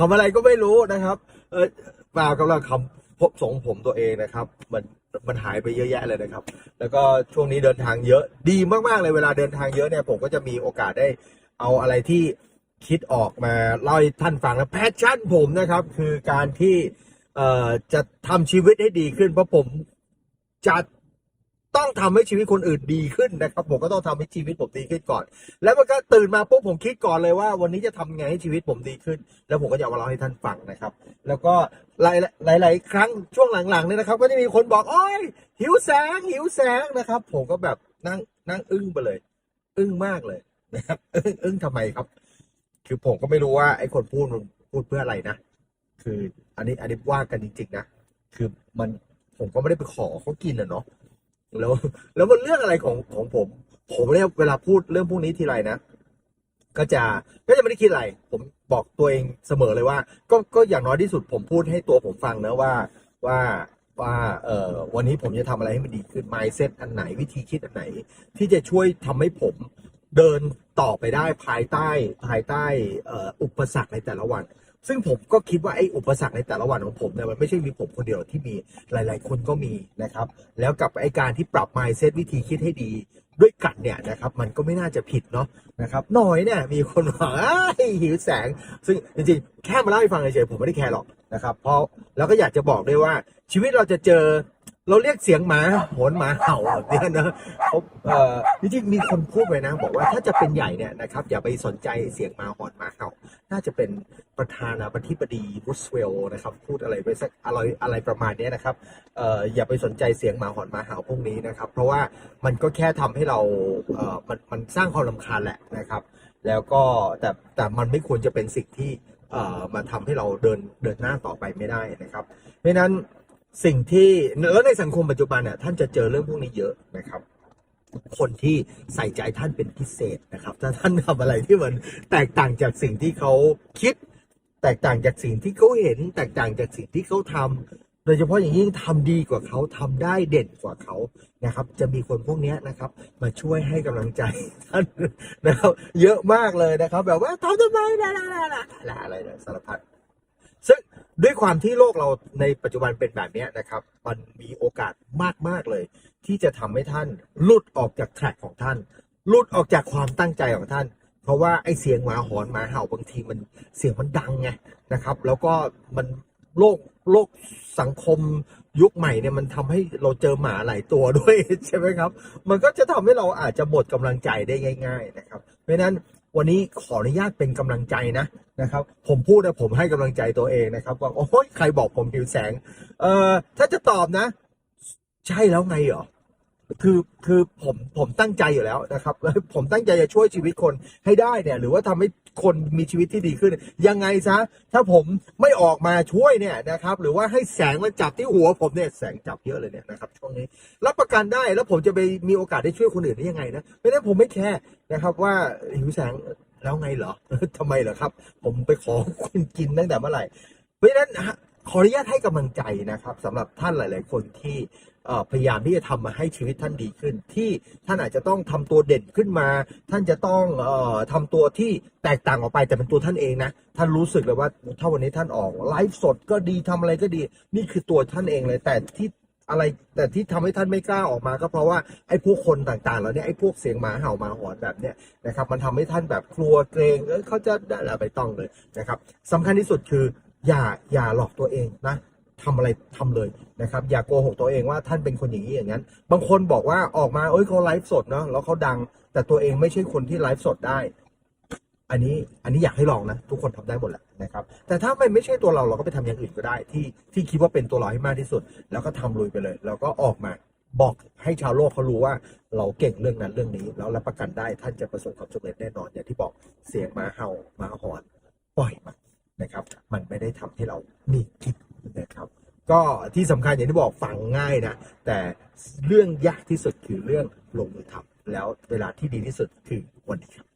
คำอะไรก็ไม่รู้นะครับ เออเปล่ากำลังคำพบสงผมตัวเองนะครับ มันมันหายไปเยอะแยะเลยนะครับ แล้วก็ช่วงนี้เดินทางเยอะดีมากๆเลยเวลาเดินทางเยอะเนี่ยผมก็จะมีโอกาสได้เอาอะไรที่คิดออกมาเล่าให้ท่านฟังนะแพชชั่นผมนะครับ คือการที่เอ่อจะทำชีวิตให้ดีขึ้นเพราะผมจะ ต้องทำให้ชีวิตคนอื่นดีขึ้นนะครับ ผมก็ต้องทำให้ชีวิตผมดีขึ้นก่อน แล้วมันก็ตื่นมาปุ๊บผมคิดก่อนเลยว่า วันนี้จะทำไงให้ชีวิตผมดีขึ้น แล้วผมก็จะเอามาเล่าให้ท่านฟังนะครับ แล้วก็หลายหลายหลายครั้งช่วงหลังๆเนี่ยนะครับ ก็จะมีคนบอกโอ้ยหิวแสงหิวแสงนะครับ ผมก็แบบนั่งนั่งอึ้งไปเลย อึ้งมากเลยนะครับอึ้งอึ้งทำไมครับ คือผมก็ไม่รู้ว่าไอ้คนพูดมันพูดเพื่ออะไรนะคืออันนี้อันนี้ว่ากันจริงๆนะคือมันผมก็ไม่ได้ไปขอเขากินอะเนาะ แล้ว แล้วมันเรื่องอะไรของของผม ผมเนี่ยเวลาพูดเรื่องพวกนี้ทีไรนะก็จะก็จะไม่ได้คิดอะไร ผมบอกตัวเองเสมอเลยว่า ก็ก็อย่างน้อยที่สุดผมพูดให้ตัวผมฟังนะว่าว่าว่าเอ่อวันนี้ผมจะทำอะไรให้มันดีขึ้น mindset อันไหนวิธีคิดอันไหน ที่จะช่วยทำให้ผมเดินต่อไปได้ภายใต้ภายใต้อุปสรรคในแต่ละวัน ซึ่งผมก็คิดว่าไอ้อุปสรรคในแต่ละวันของผมเนี่ยมันไม่ใช่มีผมคนเดียวที่มีหลาย ๆ คนก็มีนะครับ แล้วกับไอ้การที่ปรับ mindset วิธีคิดให้ดีด้วยกันเนี่ยนะครับมันก็ไม่น่าจะผิดเนาะนะครับหน่อยเนี่ยมีคนบอกอ้ายหิวแสง ซึ่งจริงๆ แค่มาเล่าให้ฟังเฉยๆผมไม่ได้แคร์หรอกนะครับ เพราะแล้วก็อยากจะบอกด้วยว่า ชีวิตเราจะเจอเราเรียกเสียงหมาโหนหมาเห่าแบบเนี้ยนะเขาเอ่อจริงๆมีคนพูดไว้นะ บอกว่าถ้าจะเป็นใหญ่เนี่ยนะครับอย่าไปสนใจเสียงหมาหอนหมาเห่า น่าจะเป็น ประธานาธิบดีรูสเวลล์นะครับ พูดอะไรไปสักอะไรอะไรประมาณนี้นะครับเอ่ออย่าไปสนใจเสียงหมาหอนหมาห่าพวกนี้นะครับ เพราะว่ามันก็แค่ทำให้เราเอ่อมันมันสร้างความรำคาญแหละนะครับ แล้วก็แต่แต่มันไม่ควรจะเป็นสิ่งที่เอ่อมาทำให้เราเดินเดินหน้าต่อไปไม่ได้นะครับ เพราะนั้นสิ่งที่แล้วในสังคมปัจจุบันเนี่ยท่านจะเจอเรื่องพวกนี้เยอะนะครับคนที่ใส่ใจท่านเป็นพิเศษนะครับ ถ้าท่านทำอะไรที่มันแตกต่างจากสิ่งที่เขาคิด แตกต่างจากสิ่งที่เขาเห็น แตกต่างจากสิ่งที่เขาทำโดยเฉพาะอย่างยิ่งทำดีกว่าเขาทำได้เด่นกว่าเขานะครับ จะมีคนพวกนี้นะครับ มาช่วยให้กำลังใจท่านนะครับ เยอะมากเลยนะครับ แบบว่าทำทำไมล่ะล่ะล่ะล่ะอะไรนี่ยสารพัดซึ่งด้วยความที่โลกเราในปัจจุบันเป็นแบบนี้นะครับ มันมีโอกาสมากๆเลย ที่จะทำให้ท่านหลุดออกจากแทร็กของท่านหลุดออกจากความตั้งใจของท่าน ราะว่าไอ้เสียงหมาหอนหมาเห่าบางทีมันเสียงมันดังไงนะครับ แล้วก็มันโลกโลกสังคมยุคใหม่เนี่ยมันทำให้เราเจอหมาหลายตัวด้วยใช่ไหมครับ มันก็จะทำให้เราอาจจะหมดกำลังใจได้ง่าย ๆ นะครับ เพราะนั้นวันนี้ขออนุญาตเป็นกำลังใจนะนะครับ ผมพูดนะผมให้กำลังใจตัวเองนะครับว่าโอ้ยใครบอกผมผิวแสง เอ่อถ้าจะตอบนะ ใช่แล้วไงเหรอ คือคือผมผมตั้งใจอยู่แล้วนะครับ ผมตั้งใจจะช่วยชีวิตคนให้ได้เนี่ย หรือว่าทำให้คนมีชีวิตที่ดีขึ้น ยังไงซะ ถ้าผมไม่ออกมาช่วยเนี่ยนะครับ หรือว่าให้แสงมันจับที่หัวผมเนี่ยแสงจับเยอะเลยเนี่ยนะครับช่วงนี้ รับประกันได้แล้วผมจะไปมีโอกาสได้ช่วยคนอื่นได้ยังไงนะไม่ได้ผมไม่แคร์นะครับว่าหิวแสงแล้วไงเหรอทำไมเหรอครับ ผมไปขอคุณกินตั้งแต่เมื่อไหร่เพราะฉะนั้น ขออนุญาตให้กำลังใจนะครับสำหรับท่านหลาย ๆ คนที่พยายามที่จะทำมาให้ชีวิตท่านดีขึ้น ที่ท่านอาจจะต้องทำตัวเด่นขึ้นมา ท่านจะต้องออทำตัวที่แตกต่างออกไปแต่เป็นตัวท่านเองนะท่านรู้สึกเลยว่าถ้าวันนี้ท่านออกไลฟ์สดก็ดีทำอะไรก็ดี นี่คือตัวท่านเองเลยแต่ที่อะไรแต่ที่ทำให้ท่านไม่กล้าออกมาก็เพราะว่าไอ้พวกคนต่างๆแล้วเนี่ยไอ้พวกเสียงหมาเห่าหมาหอนแบบเนี้ยนะครับมันทำให้ท่านแบบกลัวเกรงเอ้ยเขาจะได้อะไรไปต้องเลยนะครับสำคัญที่สุดคือ อย่าอย่าหลอกตัวเองนะทำอะไรทำเลยนะครับอย่าโกหกตัวเองว่าท่านเป็นคนอย่างนี้อย่างนั้น บางคนบอกว่าออกมาเอ้ยเขาไลฟ์สดเนาะแล้วเขาดัง แต่ตัวเองไม่ใช่คนที่ไลฟ์สดได้ อันนี้อันนี้อยากให้ลองนะ ทุกคนทำได้หมดแหละนะครับ แต่ถ้ามันไม่ใช่ตัวเราเราก็ไปทำอย่างอื่นก็ได้ ที่ที่คิดว่าเป็นตัวเราให้มากที่สุด แล้วก็ทำลุยไปเลย แล้วก็ออกมาบอกให้ชาวโลกเขารู้ว่าเราเก่งเรื่องนั้นเรื่องนี้ แล้วรับประกันได้ท่านจะประสบความสำเร็จแน่นอนอย่างที่บอกเสียงมาเห่ามาหอนปล่อยมัน นะครับ มันไม่ได้ทำให้เรามีคิดนะครับ ก็ที่สำคัญอย่างที่บอกฟังง่ายนะแต่เรื่องยากที่สุดคือเรื่องลงมือทำแล้วเวลาที่ดีที่สุดคือวันนี้ครับ